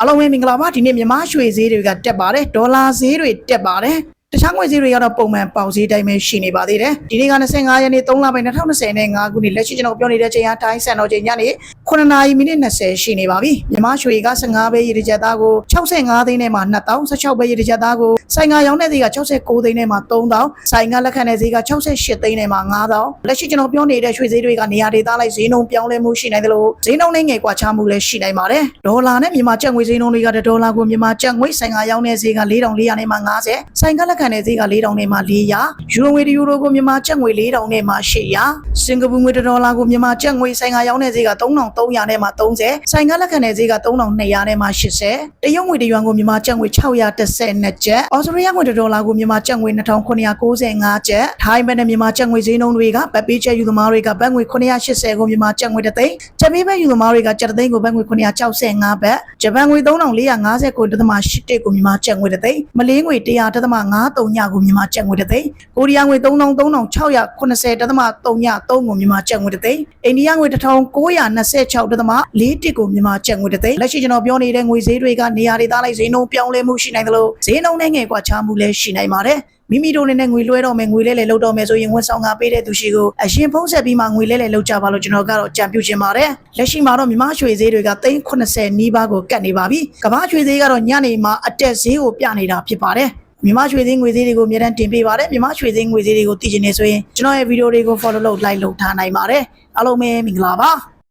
အားလုံးပဲမင်္ဂလာပါဒီနေ့မြန်မာရွှေဈေးတွေကတက်ပါတယ်ဒေါ်လာဈေးတွေတက်ပါတယ်တခြားငွေဈေးတွေကတော့ပုံမှန်ပေါက်ဈေးတိုင်းပဲရှိနေပါသေးတယ်ဒီနေ့က25ရက်နေ့3လပိုင်း2020နဲ့5ခုနှစ်လက်ရှိကျွန်တော်ပြောနေတဲ့ချိန်အားတိုင်းစံတော်ချိန်ညနေ 9နာရီမိနစ်20ရှိနေပါပြီမြန်မာရွှေက15ပဲရေတစ်ချက်သားကို65သိန်းနဲ့မှ2000 16ပဲရေတစ်ချက်သားကိုဆိုင်ကရောင်းတဲ့ဈေးက69သိန်းနဲ့မှ3000ဆိုင်ကလက်ခံတဲ့ဈေးက68သိန်းနဲ့မှ9000လက်ရှိကျွန်တော်ပြောနေတဲ့ရွှေဈေးတွေကနေရာဒေသလိုက်ဈေးနှုန်းပြောင်းလဲမှုရှိနိုင်တယ်လို့ဈေးနှုန်းနဲ့ငယ်ကွာခြားမှုလည်းရှိနိုင်ပါတယ်ဒေါ်လာနဲ့မြန်မာကျပ်ငွေဈေးနှုန်းတွေကဒေါ်လာကိုမြန်မာကျပ်ငွေဆိုင်ကရောင်းတဲ့ဈေးက4400နဲ့မှ90ဆိုင်ကလက်ခံတဲ့ဈေးက4000နဲ့မှ400ယူရိုငွေတစ်ယူရိုကိုမြန်မာကျပ်ငွေ4000နဲ့မှ800စင်ကာပူငွေတစ်ဒေါ်လာကိုမြန်မာကျပ်ငွေဆိုင်ကရောင်းတဲ့ဈေးက300နဲ့မှ30ဆိုင်ကလက်ခံတဲ့ဈေးက3200နဲ့မှ80တရုတ်ငွေတရွမ်ကိုမြန်မာကျပ်ငွေ632ကျပ်အော်စတြေးလျငွေ1ဒေါ်လာကိုမြန်မာကျပ်ငွေ2995ကျပ်ထိုင်းဘတ်နဲ့မြန်မာကျပ်ငွေဈေးနှုန်းတွေကဗတ်ပေးချက်ယူသမားတွေကဘတ်ငွေ980ကိုမြန်မာကျပ်ငွေ3သိန်းဂျပန်ဘတ်ယူသမားတွေကကျပ်3သိန်းကိုဘတ်ငွေ965ဘတ်ဂျပန်ငွေ3450ကို1.81ကိုမြန်မာကျပ်ငွေ3သိန်းမလေးငွေ100.53ညကိုမြန်မာကျပ်ငွေ3သိန်းကိုရီးယားငွေ333680.3ည3ကိုမြန်မာကျပ်ငွေ3သိန်းအိန္ဒိယငွ e တထောင်920 46.41ကိုမြန်မာကျပ်ငွေတစ်သိန်းလက်ရှိကျွန်တော်ပြောနေတဲ့ငွေဈေးတွေကနေရာဒေသလိုက်ဈေးနှုန်းပြောင်းလဲမှုရှိနိုင်သလိုဈေးနှုန်းနဲ့ငယ်ကွာခြားမှုလည်းရှိနိုင်ပါတယ်မိမိတို့လည်းငွေလွှဲတော့မယ်ငွေလဲလဲလုပ်တော့မယ်ဆိုရင်ဝန်ဆောင်ကပေးတဲ့သူရှိကိုအရင်ဖုံးဆက်ပြီးမှငွေလဲလဲလုပ်ကြပါလို့ကျွန်တော်ကတော့ကြံပြုချင်ပါတယ်။လက်ရှိမှာတော့မြမရွှေဈေးတွေက380နီးပါးကိုကတ်နေပါပြီ။ကမ္ဘာရွှေဈေးကတော့ညနေမှာအတက်ဈေးကိုပြနေတာဖြစ်ပါတယ်။မြန်မာရွှေဈေးငွေဈေးတွေကိုအများအားတင်ပေးပါတယ်မြန်မာရွှေဈေးငွေဈေးတွေကိုသိချင်နေဆိုရင်ကျွန်တော်ရဲ့ဗီဒီယိုတွေကို follow လုပ် like လုပ်ထားနိုင်ပါတယ်အားလုံးပဲမင်္ဂလာပါ